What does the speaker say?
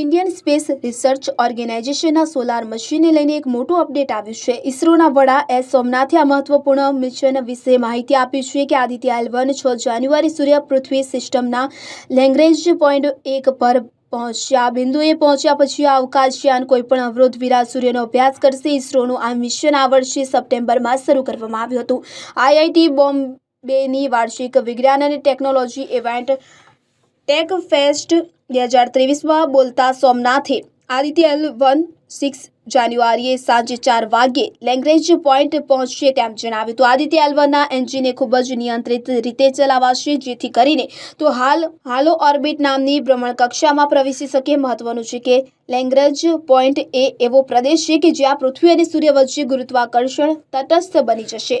Indian space research ઓર્ગેનાઇઝેશનના solar મશીનને લઈને એક મોટું અપડેટ આવ્યું છે. ઇસરોના વડા એસ સોમનાથે આ મહત્વપૂર્ણ મિશન વિશે માહિતી આપી છે કે આદિત્ય એલ વન છ જાન્યુઆરી સૂર્ય પૃથ્વી સિસ્ટમના લેંગ્રેજ પોઈન્ટ એક પર પહોંચ્યા. બિંદુએ પહોંચ્યા પછી આ અવકાશયાન કોઈપણ અવરોધ વિરા સૂર્યનો અભ્યાસ કરશે. ઇસરોનું આ મિશન આ વર્ષે સપ્ટેમ્બરમાં શરૂ કરવામાં આવ્યું હતું. આઈઆઈટી બોમ્બેની વાર્ષિક વિજ્ઞાન અને ટેકનોલોજી ઇવેન્ટ ટેક ફેસ્ટ બે હજાર ત્રેવીસમાં બોલતા સોમનાથે આદિત્ય એલ વન સિક્સ જાન્યુઆરીએ સાંજે ચાર વાગ્યે લેંગ્રેજ પોઈન્ટ પહોંચશે તેમ જણાવ્યું હતું. આદિત્ય એલ એન્જિનને ખૂબ જ નિયંત્રિત રીતે ચલાવાશે, જેથી કરીને તો હાલ હાલો ઓર્બિટ નામની ભ્રમણ કક્ષામાં પ્રવેશી શકે. મહત્વનું છે કે લેંગ્રેજ પોઈન્ટ એ એવો પ્રદેશ છે કે જ્યાં પૃથ્વી અને સૂર્ય વચ્ચે ગુરુત્વાકર્ષણ તટસ્થ બની જશે.